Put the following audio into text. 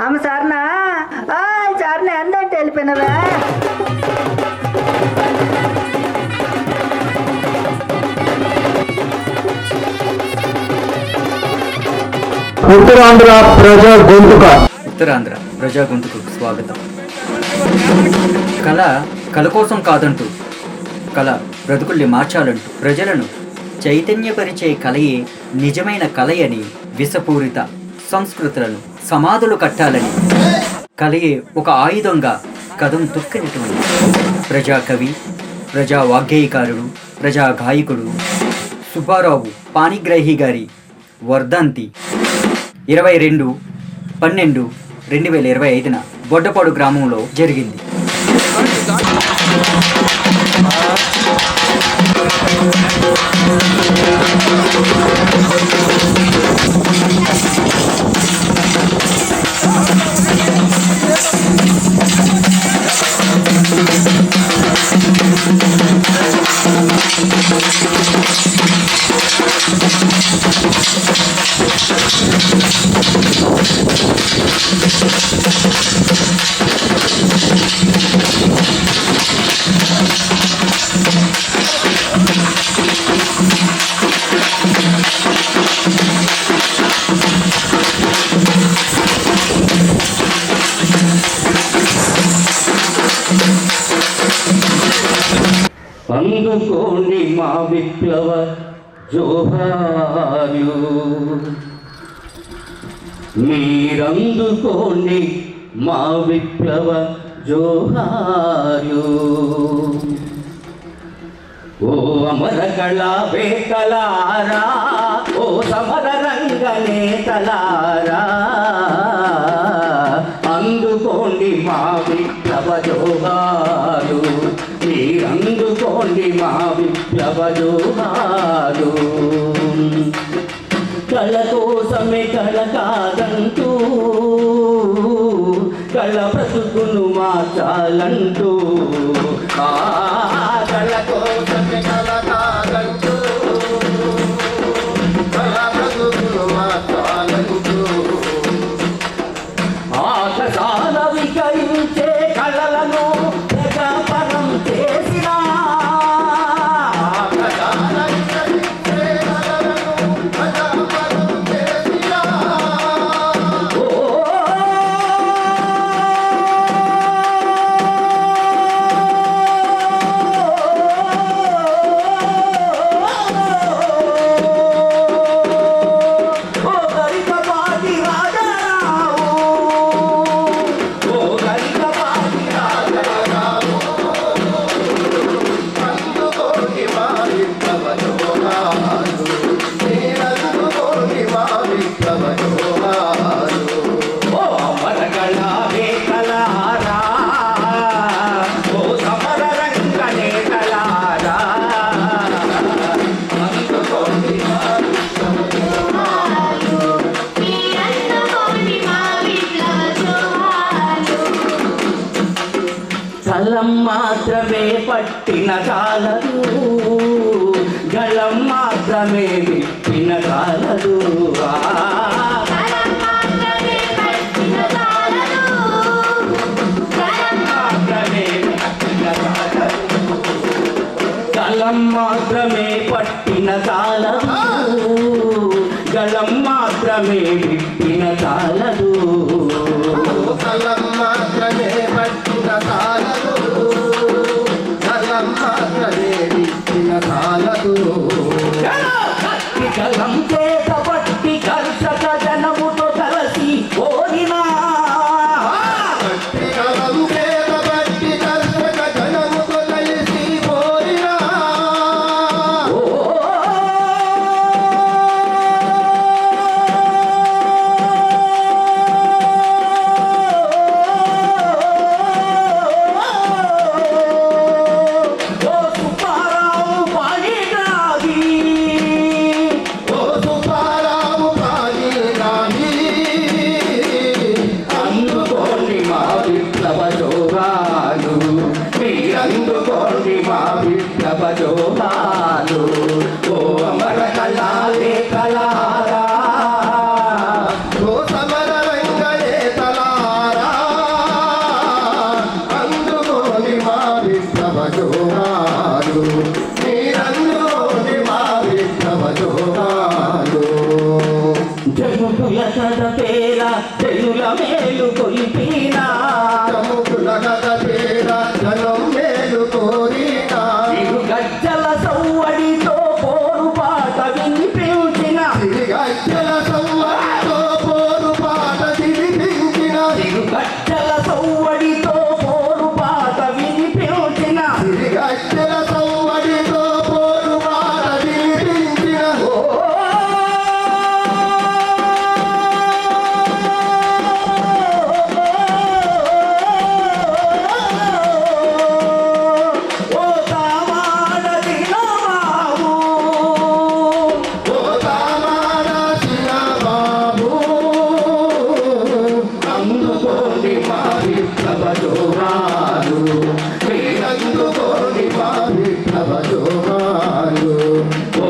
అమ్మ సార్నా? ఆ సార్ని ఎందంటే వెళ్ళిపోయినవే ఉత్తరాంధ్ర ప్రజా గొంతుక. ఉత్తరాంధ్ర ప్రజా గొంతుకు స్వాగతం. కళ కళ కోసం కాదంటూ కళ బ్రతుకుల్ని మార్చాలంటూ ప్రజలను చైతన్యపరిచే కళయే నిజమైన కళయని విషపూరిత సంస్కృతులను సమాధులు కట్టాలని. కలిగే ఒక ఆయుధంగా కథం తొక్కినటువంటి ప్రజాకవి ప్రజా వాగ్గేయకారుడు ప్రజా గాయకుడు సుబ్బారావు పాణిగ్రహి గారి వర్ధంతి ఇరవై రెండు పన్నెండు రెండు వేల ఇరవై ఐదున బొడ్డపాడు గ్రామంలో జరిగింది. అందుకోండి మా విప్లవ జోహారు మీరందుకోండి మా విప్లవ జోహారు ఓ అమర కళా వేకలారా ఓ సమర రంగ నేతలారా. అందుకోండి మా విప్లవ జోహారు విప్లవ జోహాలు కళ కోసమే కళ కాదంటూ కళ బ్రతుకును మార్చాలంటూ. ఆ కళ కోసమే కళ ఫలం మాత్రమే పట్టిన కాలదు గళం మాత్రమే ఆ, కలం మాత్రమే పట్టిన చాలదు. కలం మాత్రమే విప్పిన కాలదు. గళం మాత్రమే పట్టిన కాలదు గళం మాత్రమే విప్పిన కాలదు Calvante పేర తెలుల మేలు కొలిపినా. Whoa.